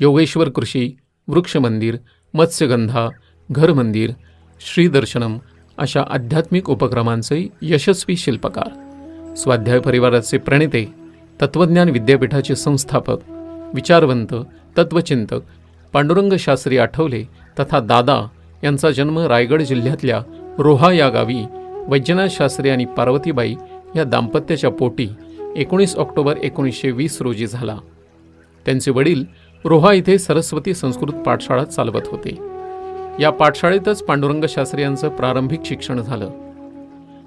योगेश्वर कृषी वृक्ष मंदिर मत्स्यगंधा घर मंदिर श्रीदर्शनम अशा आध्यात्मिक उपक्रमांचे यशस्वी शिल्पकार. स्वाध्याय परिवाराचे प्रणेते तत्वज्ञान विद्यापीठाचे संस्थापक विचारवंत तत्वचिंतक पांडुरंग शास्त्री आठवले तथा दादा यांचा जन्म रायगड जिल्ह्यातल्या रोहा या गावी वैजनाथ शास्त्री आणि पार्वतीबाई या दाम्पत्याच्या पोटी एकोणीस ऑक्टोबर एकोणीसशे वीस रोजी झाला. त्यांचे वडील रोहा इथे सरस्वती संस्कृत पाठशाळा चालवत होते. या पाठशाळेतच पांडुरंग शास्त्री यांचं प्रारंभिक शिक्षण झालं.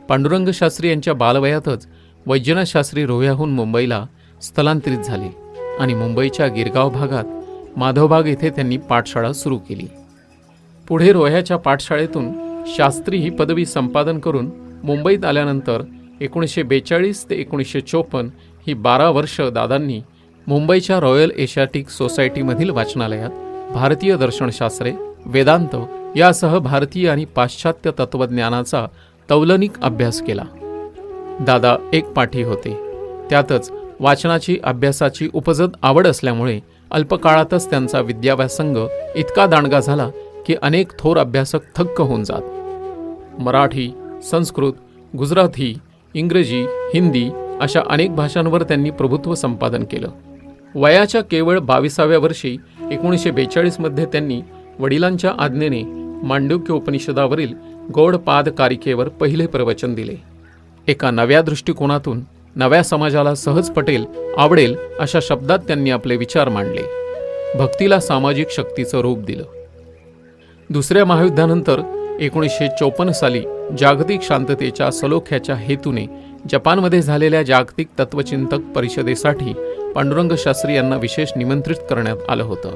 पांडुरंग शास्त्री यांच्या बालवयातच वैजनाथ शास्त्री रोह्याहून मुंबईला स्थलांतरित झाले आणि मुंबईच्या गिरगाव भागात माधवबाग येथे त्यांनी पाठशाळा सुरू केली. पुढे रोह्याच्या पाठशाळेतून शास्त्री ही पदवी संपादन करून मुंबईत आल्यानंतर एकोणीसशे बेचाळीस ते एकोणीसशे चोपन्न ही बारा वर्ष दादांनी मुंबईच्या रॉयल एशियाटिक सोसायटीमधील वाचनालयात भारतीय दर्शनशास्त्रे वेदांत यासह भारतीय आणि पाश्चात्य तत्त्वज्ञानाचा तौलनिक अभ्यास केला. दादा एक पाठी होते. त्यातच वाचनाची अभ्यासाची उपजत आवड असल्यामुळे अल्पकाळातच त्यांचा विद्याव्यासंग इतका दांडगा झाला की अनेक थोर अभ्यासक थक्क होऊन जात. मराठी संस्कृत गुजराती इंग्रजी हिंदी अशा अनेक भाषांवर त्यांनी प्रभुत्व संपादन केलं. वयाच्या केवळ बावीसाव्या वर्षी एकोणीसशे बेचाळीसमध्ये त्यांनी वडिलांच्या आज्ञेने मांडुक्य उपनिषदावरील गौडपाद कारिकेवर पहिले प्रवचन दिले. एका नव्या दृष्टिकोनातून नव्या समाजाला सहज पटेल आवडेल अशा शब्दात त्यांनी आपले विचार मांडले. भक्तीला सामाजिक शक्तीचं रूप दिलं. दुसऱ्या महायुद्धानंतर एकोणीसशे चौपन्न साली जागतिक शांततेच्या सलोख्याच्या हेतूने जपानमध्ये झालेल्या जागतिक तत्वचिंतक परिषदेसाठी पांडुरंग शास्त्री यांना विशेष निमंत्रित करण्यात आलं होतं.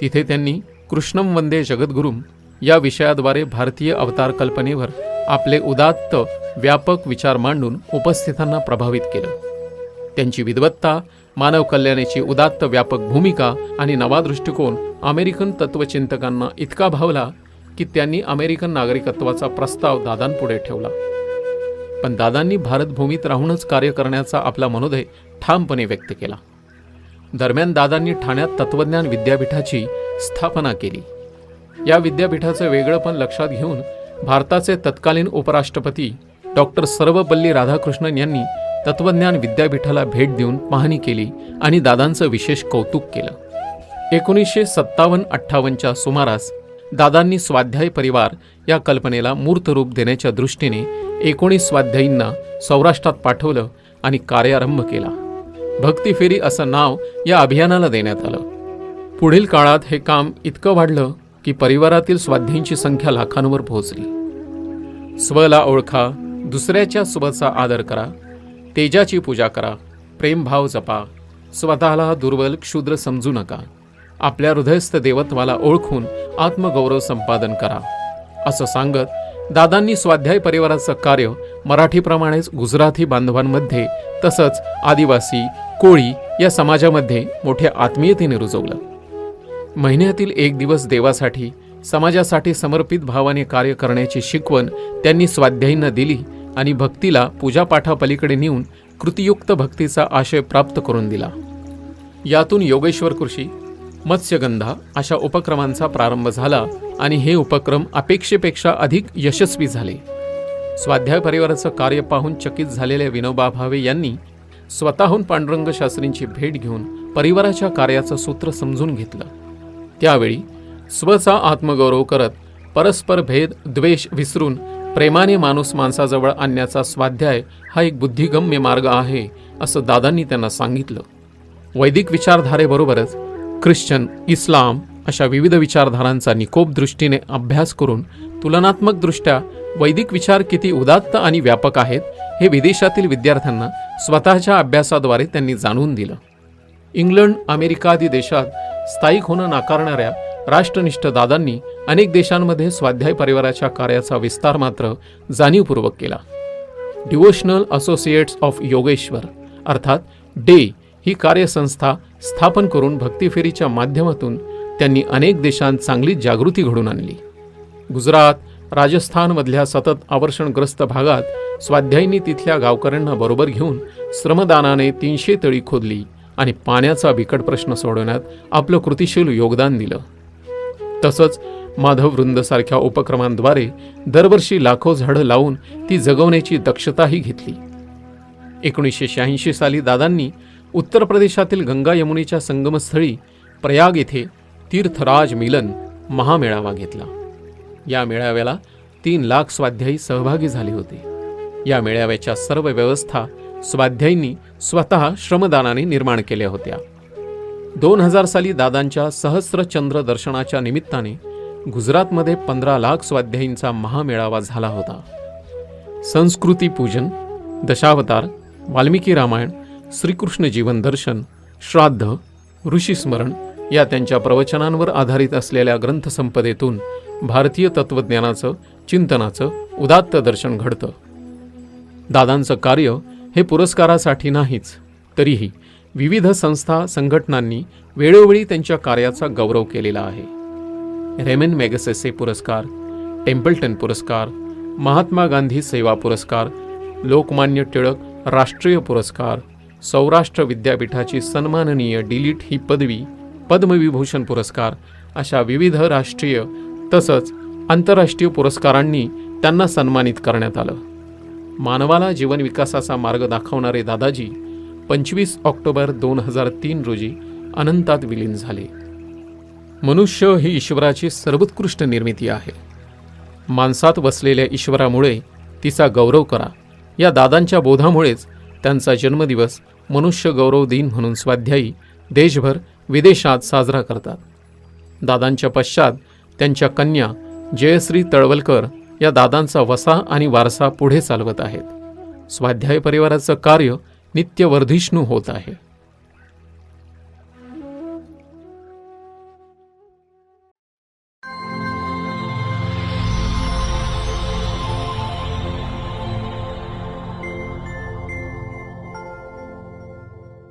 तिथे त्यांनी कृष्णम वंदे जगद्गुरुम या विषयाद्वारे भारतीय अवतार कल्पनेवर आपले उदात्त व्यापक विचार मांडून उपस्थितांना प्रभावित केलं. त्यांची विद्वत्ता मानव कल्याणाची उदात्त व्यापक भूमिका आणि नवा दृष्टिकोन अमेरिकन तत्वचिंतकांना इतका भावला की त्यांनी अमेरिकन नागरिकत्वाचा प्रस्ताव दादांपुढे ठेवला. पण दादांनी भारतभूमीत राहूनच कार्य करण्याचा आपला मनोदय ठामपणे व्यक्त केला. दरम्यान दादांनी ठाण्यात तत्वज्ञान विद्यापीठाची स्थापना केली. या विद्यापीठाचं वेगळंपण लक्षात घेऊन भारताचे तत्कालीन उपराष्ट्रपती डॉक्टर सर्वपल्ली राधाकृष्णन यांनी तत्वज्ञान विद्यापीठाला भेट देऊन पाहणी केली आणि दादांचं विशेष कौतुक केलं. एकोणीसशे सत्तावन्न अठ्ठावन्नच्या सुमारास दादांनी स्वाध्याय परिवार या कल्पनेला मूर्त रूप देण्याच्या दृष्टीने एकोणीस स्वाध्यायींना सौराष्ट्रात पाठवलं आणि कार्यारंभ केला. भक्ती फेरी असं नाव या अभियानाला देण्यात आलं. पुढील काळात हे काम इतकं वाढलं की परिवारातील स्वाध्यांची संख्या लाखांवर पोहोचली. स्वला ओळखा दुसऱ्याच्या स्वचा आदर करा तेजाची पूजा करा प्रेमभाव जपा स्वतःला दुर्बल क्षुद्र समजू नका आपल्या हृदयस्थ देवत्वाला ओळखून आत्मगौरव संपादन करा असं सांगत दादांनी स्वाध्याय परिवाराचं कार्य मराठीप्रमाणेच गुजराती बांधवांमध्ये तसंच आदिवासी कोळी या समाजामध्ये मोठ्या आत्मीयतेने रुजवलं. महिन्यातील एक दिवस देवासाठी समाजासाठी समर्पित भावाने कार्य करण्याची शिकवण त्यांनी स्वाध्यायींना दिली आणि भक्तीला पूजापाठापलीकडे नेऊन कृतियुक्त भक्तीचा आशय प्राप्त करून दिला. यातून योगेश्वर कृषी मत्स्यगंधा अशा उपक्रमांचा प्रारंभ झाला आणि हे उपक्रम अपेक्षेपेक्षा अधिक यशस्वी झाले. स्वाध्याय परिवाराचं कार्य पाहून चकित झालेल्या विनोबा भावे यांनी स्वतःहून पांडुरंग शास्त्रींची भेट घेऊन परिवाराच्या कार्याचं सूत्र समजून घेतलं. त्यावेळी स्वचा आत्मगौरव करत परस्पर भेद द्वेष विसरून प्रेमाने माणूस माणसाजवळ आणण्याचा स्वाध्याय हा एक बुद्धिगम्य मार्ग आहे असं दादांनी त्यांना सांगितलं. वैदिक विचारधारेबरोबरच ख्रिश्चन इस्लाम अशा विविध विचारधारांचा निकोप दृष्टीने अभ्यास करून तुलनात्मकदृष्ट्या वैदिक विचार किती उदात्त आणि व्यापक आहेत हे विदेशातील विद्यार्थ्यांना स्वतःच्या अभ्यासाद्वारे त्यांनी जाणून दिलं. इंग्लंड अमेरिका आदी देशात स्थायिक होणं नाकारणाऱ्या राष्ट्रनिष्ठ दादांनी अनेक देशांमध्ये स्वाध्याय परिवाराच्या कार्याचा विस्तार मात्र जाणीवपूर्वक केला. डिवोशनल असोसिएट्स ऑफ योगेश्वर अर्थात डे ही कार्यसंस्था स्थापन करून भक्तीफेरीच्या माध्यमातून त्यांनी अनेक देशांत चांगली जागृती घडून आणली. गुजरात राजस्थानमधल्या सतत आवर्षणग्रस्त भागात स्वाध्यायींनी तिथल्या गावकऱ्यांना बरोबर घेऊन श्रमदानाने तीनशे तळी खोदली आणि पाण्याचा बिकट प्रश्न सोडवण्यात आपलं कृतिशील योगदान दिलं. तसंच माधव वृंदसारख्या उपक्रमांद्वारे दरवर्षी लाखो झाडं लावून ती जगवण्याची दक्षताही घेतली. एकोणीसशे शहाऐंशी साली दादांनी उत्तर प्रदेशातील गंगा यमुनेच्या संगमस्थळी प्रयाग येथे तीर्थराज मिलन महामेळावा घेतला. या मेळाव्याला तीन लाख स्वाध्यायी सहभागी झाले होते. या मेळाव्याच्या सर्व व्यवस्था स्वाध्यायींनी स्वतः श्रमदानाने निर्माण केल्या होत्या. दोन हजार साली दादांच्या सहस्रचंद्र दर्शनाच्या निमित्ताने गुजरातमध्ये पंधरा लाख स्वाध्यायींचा महामेळावा झाला होता. संस्कृती पूजन दशावतार वाल्मिकी रामायण श्रीकृष्ण जीवन दर्शन श्राद्ध ऋषीस्मरण या त्यांच्या प्रवचनांवर आधारित असलेल्या ग्रंथसंपदेतून भारतीय तत्त्वज्ञानाचं चिंतनाचं उदात्त दर्शन घडतं. दादांचं कार्य हे पुरस्कारासाठी नाहीच तरीही विविध संस्था संघटनांनी वेळोवेळी त्यांच्या कार्याचा गौरव केलेला आहे. रेमेन मॅगसेसे पुरस्कार टेम्पल्टन पुरस्कार महात्मा गांधी सेवा पुरस्कार लोकमान्य टिळक राष्ट्रीय पुरस्कार सौराष्ट्र विद्यापीठाची सन्माननीय डिलीट ही पदवी पद्मविभूषण पुरस्कार अशा विविध राष्ट्रीय तसंच आंतरराष्ट्रीय पुरस्कारांनी त्यांना सन्मानित करण्यात आलं. मानवाला जीवन विकासाचा मार्ग दाखवणारे दादाजी पंचवीस ऑक्टोबर दोन हजार तीन रोजी अनंतात विलीन झाले. मनुष्य ही ईश्वराची सर्वोत्कृष्ट निर्मिती आहे. माणसात वसलेल्या ईश्वरामुळे तिचा गौरव करा. या दादांच्या बोधामुळेच त्यांचा जन्मदिवस मनुष्य गौरव दिन म्हणून स्वाध्यायी देशभर विदेशात साजरा करतात. दादांच्या पश्चात त्यांच्या कन्या जयश्री तळवलकर या दादांचा वसा आणि वारसा पुढे चालवत आहेत. स्वाध्याय परिवाराचं कार्य नित्यवर्धिष्णू होत आहे.